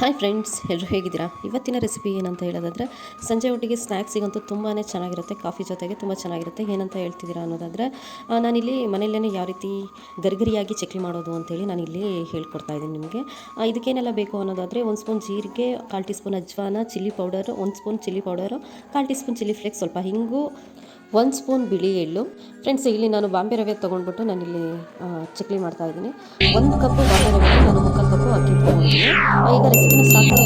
Hi friends ಎಲ್ಲರೂ ಹೇಗಿದ್ದೀರಾ? ಇವತ್ತಿನ ರೆಸಿಪಿ ಏನಂತ ಹೇಳೋದಾದರೆ, ಸಂಜೆ ಒಟ್ಟಿಗೆ ಸ್ನ್ಯಾಕ್ಸಿಗಂತೂ ತುಂಬಾ ಚೆನ್ನಾಗಿರುತ್ತೆ, ಕಾಫಿ ಜೊತೆಗೆ ತುಂಬ ಚೆನ್ನಾಗಿರುತ್ತೆ. ಏನಂತ ಹೇಳ್ತಿದ್ದೀರಾ ಅನ್ನೋದಾದರೆ ನಾನಿಲ್ಲಿ ಮನೆಯಲ್ಲೇ ಯಾವ ರೀತಿ ಗರಿಗರಿಯಾಗಿ ಚಕ್ಲಿ ಮಾಡೋದು ಅಂತೇಳಿ ನಾನಿಲ್ಲಿ ಹೇಳ್ಕೊಡ್ತಾ ಇದ್ದೀನಿ ನಿಮಗೆ. ಇದಕ್ಕೇನೆಲ್ಲ ಬೇಕು ಅನ್ನೋದಾದರೆ, ಒಂದು ಸ್ಪೂನ್ ಜೀರಿಗೆ, ಕಾಲು ಟೀ ಸ್ಪೂನ್ ಅಜ್ವಾನ, ಚಿಲ್ಲಿ ಪೌಡರ್, ಒಂದು ಸ್ಪೂನ್ ಚಿಲ್ಲಿ ಪೌಡರು, ಕಾಲು ಟೀ ಸ್ಪೂನ್ ಚಿಲ್ಲಿ ಫ್ಲೇಕ್ಸ್, ಸ್ವಲ್ಪ ಹಿಂಗು ಒಂದು ಸ್ಪೂನ್ ಬಿಳಿ ಎಳ್ಳು. ಫ್ರೆಂಡ್ಸ್ ಇಲ್ಲಿ ನಾನು ಬಾಂಬೆ ರವೆ ತೊಗೊಂಡ್ಬಿಟ್ಟು ನಾನಿಲ್ಲಿ ಚಕ್ಲಿ ಮಾಡ್ತಾ ಇದ್ದೀನಿ. ಒಂದು ಕಪ್ ಬಾಂಬೆ ರವೆ ನಾನು ಮುಕ್ಕಾಲು ಕಪ್ಪು ಅಕ್ಕಿ. ಈಗ ರೆಸಿಪಿನ ಸಾಕು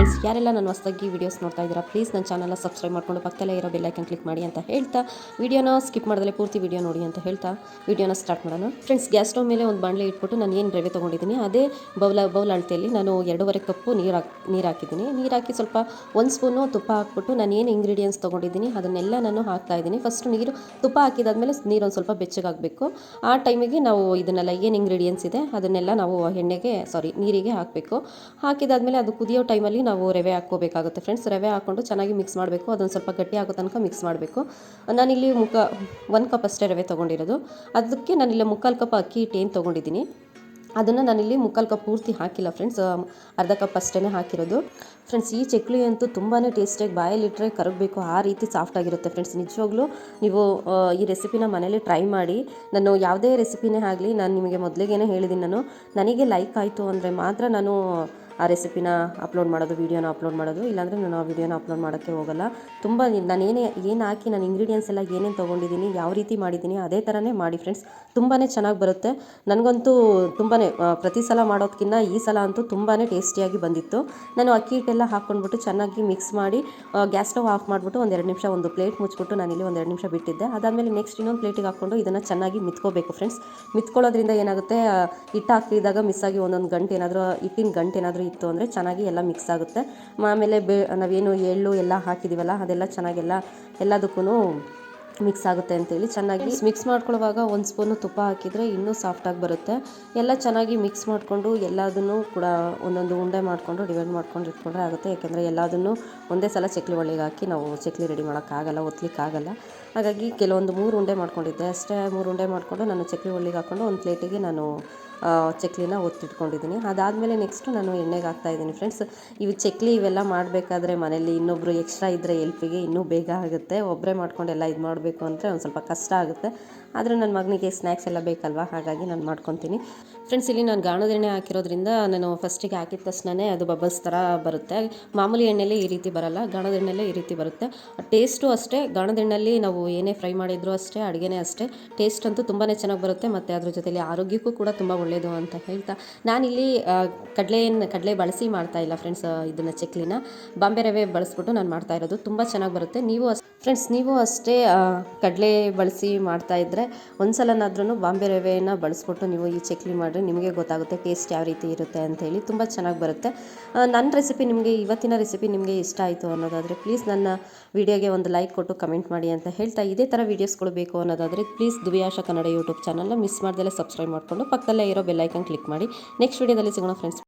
ಫ್ರೆಂಡ್ಸ್ ಯಾರೆಲ್ಲ ನಾನು ಹೊಸದಾಗಿ ವೀಡಿಯೋಸ್ ನೋಡ್ತಾ ಇದ್ದೀರಾ ಪ್ಲೀಸ್ ನನ್ನ ಚಾನಲ್ನ ಸಬ್ಸ್ಕ್ರೈಬ್ ಮಾಡ್ಕೊಂಡು ಪಕ್ಕದಲ್ಲೇ ಇರೋ ಬೆಲ್ಲೈಕನ್ ಕ್ಲಿಕ್ ಮಾಡಿ ಅಂತ ಹೇಳ್ತಾ ವೀಡಿಯೋನ ಸ್ಕಿಪ್ ಮಾಡದಲ್ಲೇ ಪೂರ್ತಿ ವಿಡಿಯೋ ನೋಡಿ ಅಂತ ಹೇಳ್ತಾ ವೀಡಿಯೋನ ಸ್ಟಾರ್ಟ್ ಮಾಡೋಣ. ಫ್ರೆಂಡ್ಸ್ ಗ್ಯಾಸ್ ಸ್ಟವ್ ಮೇಲೆ ಒಂದು ಬಾಣಲೆ ಇಟ್ಬಿಟ್ಟು ನಾನು ಏನು ರವೆ ತೊಗೊಂಡಿದ್ದೀನಿ, ಅದೇ ಬೌಲ, ಬೌಲ್ ಅಳತೆಯಲ್ಲಿ ನಾನು ಎರಡೂವರೆ ಕಪ್ಪು ನೀರು ಹಾಕಿ, ನೀರು ಹಾಕಿದ್ದೀನಿ. ನೀರು ಹಾಕಿ ಸ್ವಲ್ಪ ಒಂದು ಸ್ಪೂನು ತುಪ್ಪ ಹಾಕ್ಬಿಟ್ಟು ನಾನು ಏನು ಇಂಗ್ರೀಡಿಯೆಂಟ್ಸ್ ತೊಗೊಂಡಿದ್ದೀನಿ, ಅದನ್ನೆಲ್ಲ ನಾನು ಹಾಕ್ತಾ ಇದ್ದೀನಿ. ಫಸ್ಟ್ ನೀರು, ತುಪ್ಪ ಹಾಕಿದಾದ್ಮೇಲೆ ನೀರು ಒಂದು ಸ್ವಲ್ಪ ಬೆಚ್ಚಗಾಗಬೇಕು ಆ ಟೈಮಿಗೆ ನಾವು ಇದನ್ನೆಲ್ಲ ಏನು ಇಂಗ್ರೀಡಿಯೆಂಟ್ಸ್ ಇದೆ, ಅದನ್ನೆಲ್ಲ ನಾವು ಎಣ್ಣೆಗೆ ಸಾರಿ ನೀರಿಗೆ ಹಾಕಬೇಕು. ಹಾಕಿದಾದ್ಮೇಲೆ ಅದು ಕುದಿಯೋ ಟೈಮಲ್ಲಿ ನಾವು ರವೆ ಹಾಕ್ಕೋಬೇಕಾಗುತ್ತೆ ಫ್ರೆಂಡ್ಸ್ ರವೆ ಹಾಕ್ಕೊಂಡು ಚೆನ್ನಾಗಿ ಮಿಕ್ಸ್ ಮಾಡಬೇಕು. ಅದೊಂದು ಸ್ವಲ್ಪ ಗಟ್ಟಿ ಆಗೋ ತನಕ ಮಿಕ್ಸ್ ಮಾಡಬೇಕು. ನಾನಿಲ್ಲಿ ಮುಖ ಒನ್ ಕಪ್ ಅಷ್ಟೇ ರವೆ ತೊಗೊಂಡಿರೋದು. ಅದಕ್ಕೆ ನಾನಿಲ್ಲಿ ಮುಕ್ಕಾಲು ಕಪ್ ಅಕ್ಕಿ ಹಿಟ್ಟು ಏನು ತೊಗೊಂಡಿದ್ದೀನಿ? ಅದನ್ನು ನಾನಿಲ್ಲಿ ಮುಕ್ಕಾಲು ಕಪ್ ಪೂರ್ತಿ ಹಾಕಿಲ್ಲ ಫ್ರೆಂಡ್ಸ್ ಅರ್ಧ ಕಪ್ ಅಷ್ಟೇ ಹಾಕಿರೋದು. ಫ್ರೆಂಡ್ಸ್ ಈ ಚಕ್ಲಿ ಅಂತೂ ತುಂಬಾ ಟೇಸ್ಟಿಯಾಗಿ ಬಾಯಲ್ಲಿಟ್ಟರೆ ಕರಗಬೇಕು. ಆ ರೀತಿ ಸಾಫ್ಟ್ ಆಗಿರುತ್ತೆ ಫ್ರೆಂಡ್ಸ್ ನಿಜವಾಗ್ಲೂ ನೀವು ಈ ರೆಸಿಪಿನ ಮನೇಲಿ ಟ್ರೈ ಮಾಡಿ. ನಾನು ಯಾವುದೇ ರೆಸಿಪಿನೇ ಆಗಲಿ, ನಾನು ನಿಮಗೆ ಮೊದಲಿಗೇನೆ ಹೇಳಿದ್ದೀನಿ ನಾನು. ನನಗೆ ಲೈಕ್ ಆಯಿತು ಅಂದರೆ ಮಾತ್ರ ನಾನು ಆ ರೆಸಿಪಿನ ಅಪ್ಲೋಡ್ ಮಾಡೋದು ವೀಡಿಯೋನ ಅಪ್ಲೋಡ್ ಮಾಡೋದು. ಇಲ್ಲಾಂದರೆ ನಾನು ಆ ವಿಡಿಯೋನ ಅಪ್ಲೋಡ್ ಮಾಡೋಕ್ಕೆ ಹೋಗಲ್ಲ. ತುಂಬ ನಾನು ಏನೇ, ಏನು ಹಾಕಿ ನಾನು ಇಂಗ್ರೀಡಿಯೆಂಟ್ಸ್ ಎಲ್ಲ ಏನೇನು ತೊಗೊಂಡಿದ್ದೀನಿ, ಯಾವ ರೀತಿ ಮಾಡಿದ್ದೀನಿ, ಅದೇ ಥರನೇ ಮಾಡಿ ಫ್ರೆಂಡ್ಸ್ ತುಂಬಾ ಚೆನ್ನಾಗಿ ಬರುತ್ತೆ. ನನಗಂತೂ ತುಂಬಾ ಪ್ರತಿ ಸಲ ಮಾಡೋದಕ್ಕಿಂತ ಈ ಸಲ ಅಂತೂ ತುಂಬಾ ಟೇಸ್ಟಿಯಾಗಿ ಬಂದಿತ್ತು. ನಾನು ಅಕ್ಕಿ ಹಿಟ್ಟೆಲ್ಲ ಹಾಕ್ಕೊಂಡ್ಬಿಟ್ಟು ಚೆನ್ನಾಗಿ ಮಿಕ್ಸ್ ಮಾಡಿ ಗ್ಯಾಸ್ ಸ್ಟವ್ ಆಫ್ ಮಾಡಿಬಿಟ್ಟು ಒಂದೆರಡು ನಿಮಿಷ ಒಂದು ಪ್ಲೇಟ್ ಮುಚ್ಚಿಬಿಟ್ಟು ನಾನಿಲ್ಲಿ ಒಂದು ಎರಡು ನಿಮಿಷ ಬಿಟ್ಟಿದ್ದೆ. ಅದಾದಮೇಲೆ ನೆಕ್ಸ್ಟ್ ಇನ್ನೊಂದು ಪ್ಲೇಟಿಗೆ ಹಾಕ್ಕೊಂಡು ಇದನ್ನು ಚೆನ್ನಾಗಿ ಮಿತ್ಕೋಬೇಕು ಫ್ರೆಂಡ್ಸ್ ಮಿತ್ಕೊಳ್ಳೋದ್ರಿಂದ ಏನಾಗುತ್ತೆ ಹಿಟ್ಟು ಹಾಕಿದಾಗ ಮಿಸ್ ಆಗಿ ಒಂದೊಂದು ಗಂಟೆ ಏನಾದರೂ, ಹಿಟ್ಟಿನ ಗಂಟೆ ಏನಾದರೂ ಇತ್ತು ಅಂದರೆ ಚೆನ್ನಾಗಿ ಎಲ್ಲ ಮಿಕ್ಸ್ ಆಗುತ್ತೆ. ಆಮೇಲೆ ಬೆ, ನಾವೇನು ಎಳ್ಳು ಎಲ್ಲ ಹಾಕಿದ್ದೀವಲ್ಲ ಅದೆಲ್ಲ ಚೆನ್ನಾಗೆಲ್ಲ ಎಲ್ಲದಕ್ಕೂ ಮಿಕ್ಸ್ ಆಗುತ್ತೆ ಅಂತೇಳಿ ಚೆನ್ನಾಗಿ ಮಿಕ್ಸ್ ಮಾಡ್ಕೊಳ್ಳುವಾಗ ಒಂದು ಸ್ಪೂನು ತುಪ್ಪ ಹಾಕಿದರೆ ಇನ್ನೂ ಸಾಫ್ಟಾಗಿ ಬರುತ್ತೆ. ಎಲ್ಲ ಚೆನ್ನಾಗಿ ಮಿಕ್ಸ್ ಮಾಡಿಕೊಂಡು ಎಲ್ಲದನ್ನು ಕೂಡ ಒಂದೊಂದು ಉಂಡೆ ಮಾಡಿಕೊಂಡು, ಡಿವೈಡ್ ಮಾಡ್ಕೊಂಡು ಇಟ್ಕೊಂಡ್ರೆ ಆಗುತ್ತೆ. ಯಾಕೆಂದರೆ ಎಲ್ಲದನ್ನು ಒಂದೇ ಸಲ ಚಕ್ಲಿ ಒಳಗೆ ಹಾಕಿ ನಾವು ಚಕ್ಲಿ ರೆಡಿ ಮಾಡೋಕ್ಕಾಗಲ್ಲ ಒತ್ತಲಿಕ್ಕಾಗಲ್ಲ ಹಾಗಾಗಿ ಕೆಲವೊಂದು ಮೂರು ಉಂಡೆ ಮಾಡ್ಕೊಂಡಿದ್ದೆ. ಅಷ್ಟೇ ಮೂರು ಉಂಡೆ ಮಾಡಿಕೊಂಡು ನಾನು ಚಕ್ಲಿ ಒಳ್ಳಿಗೆ ಹಾಕ್ಕೊಂಡು ಒಂದು ಪ್ಲೇಟಿಗೆ ನಾನು ಚಕ್ಲಿನ ಒತ್ತಿಟ್ಕೊಂಡಿದ್ದೀನಿ. ಅದಾದಮೇಲೆ ನೆಕ್ಸ್ಟು ನಾನು ಎಣ್ಣೆಗೆ ಹಾಕ್ತಾ ಇದ್ದೀನಿ ಫ್ರೆಂಡ್ಸ್ ಇವು ಚಕ್ಲಿ ಇವೆಲ್ಲ ಮಾಡಬೇಕಾದ್ರೆ ಮನೇಲಿ ಇನ್ನೊಬ್ಬರು ಎಕ್ಸ್ಟ್ರಾ ಇದ್ದರೆ ಎಲ್ಪಿಗೆ ಇನ್ನೂ ಬೇಗ ಆಗುತ್ತೆ. ಒಬ್ಬರೇ ಮಾಡ್ಕೊಂಡು ಎಲ್ಲ ಇದು ಮಾಡಬೇಕು ಅಂದರೆ ಒಂದು ಸ್ವಲ್ಪ ಕಷ್ಟ ಆಗುತ್ತೆ. ಆದರೆ ನನ್ನ ಮಗನಿಗೆ ಸ್ನ್ಯಾಕ್ಸ್ ಎಲ್ಲ ಬೇಕಲ್ವಾ? ಹಾಗಾಗಿ ನಾನು ಮಾಡ್ಕೊತೀನಿ. ಫ್ರೆಂಡ್ಸ್ ಇಲ್ಲಿ ನಾನು ಗಾಣದ ಎಣ್ಣೆ ಹಾಕಿರೋದ್ರಿಂದ ನಾನು ಫಸ್ಟಿಗೆ ಹಾಕಿದ ತಕ್ಷಣವೇ ಅದು ಬಬಲ್ಸ್ ಥರ ಬರುತ್ತೆ. ಮಾಮೂಲಿ ಎಣ್ಣೆಲಿ ಈ ರೀತಿ ಬರಲ್ಲ, ಗಾಣದ ಎಣ್ಣೆಲೇ ಈ ರೀತಿ ಬರುತ್ತೆ. ಟೇಸ್ಟು ಅಷ್ಟೇ, ಗಾಣದ ಎಣ್ಣೆಲಿ ನಾವು ಏನೇ ಫ್ರೈ ಮಾಡಿದ್ರು ಅಷ್ಟೇ, ಅಡುಗೆನೇ ಅಷ್ಟೇ. ಟೇಸ್ಟ್ ಅಂತೂ ತುಂಬಾ ಚೆನ್ನಾಗಿ ಬರುತ್ತೆ, ಮತ್ತು ಅದ್ರ ಜೊತೆಲಿ ಆರೋಗ್ಯಕ್ಕೂ ಕೂಡ ತುಂಬ ಒಳ್ಳೆಯದು ಅಂತ ಹೇಳ್ತಾ ನಾನಿಲ್ಲಿ ಕಡಲೆಯನ್ನು ಕಡಲೆ ಬಳಸಿ ಮಾಡ್ತಾ ಇಲ್ಲ ಫ್ರೆಂಡ್ಸ್ ಇದನ್ನು, ಚಕ್ಲಿನ. ಬಾಂಬೆ ರವೆ ಬಳಸ್ಬಿಟ್ಟು ನಾನು ಮಾಡ್ತಾ ಇರೋದು. ತುಂಬ ಚೆನ್ನಾಗಿ ಬರುತ್ತೆ. ನೀವು ಫ್ರೆಂಡ್ಸ್ ನೀವು ಅಷ್ಟೇ ಕಡಲೆ ಬಳಸಿ ಮಾಡ್ತಾ ಇದ್ದರೆ ಒಂದ್ಸಲನಾದ್ರೂ ಬಾಂಬೆ ರವೆಯನ್ನ ಬಳಸ್ಕೊಟ್ಟು ನೀವು ಈ ಚಕ್ಲಿ ಮಾಡಿದ್ರೆ ನಿಮಗೆ ಗೊತ್ತಾಗುತ್ತೆ ಟೇಸ್ಟ್ ಯಾವ ರೀತಿ ಇರುತ್ತೆ ಅಂತ ಹೇಳಿ ತುಂಬ ಚೆನ್ನಾಗಿ ಬರುತ್ತೆ. ನನ್ನ ರೆಸಿಪಿ ನಿಮಗೆ, ಇವತ್ತಿನ ರೆಸಿಪಿ ನಿಮಗೆ ಇಷ್ಟ ಆಯಿತು ಅನ್ನೋದಾದರೆ ಪ್ಲೀಸ್ ನನ್ನ ವಿಡಿಯೋಗೆ ಒಂದು ಲೈಕ್ ಕೊಟ್ಟು ಕಮೆಂಟ್ ಮಾಡಿ ಅಂತ ಹೇಳ್ತಾ ಇದೇ ಥರ ವೀಡಿಯೋಸ್ಗಳು ಬೇಕು ಅನ್ನೋದಾದರೆ ಪ್ಲೀಸ್ ದುವಿಯಾಶ ಕನ್ನಡ ಯೂಟ್ಯೂಬ್ ಚಾನಲ್ನ ಮಿಸ್ ಮಾಡ್ದಲೇ ಸಬ್ಸ್ಕ್ರೈಬ್ ಮಾಡಿಕೊಂಡು ಪಕ್ಕದಲ್ಲೇ ಇರೋ ಬೆಲ್ಲೈಕನ್ ಕ್ಲಿಕ್ ಮಾಡಿ. ನೆಕ್ಸ್ಟ್ ವಿಡಿಯೋದಲ್ಲಿ ಸಿಗೋಣ ಫ್ರೆಂಡ್ಸ್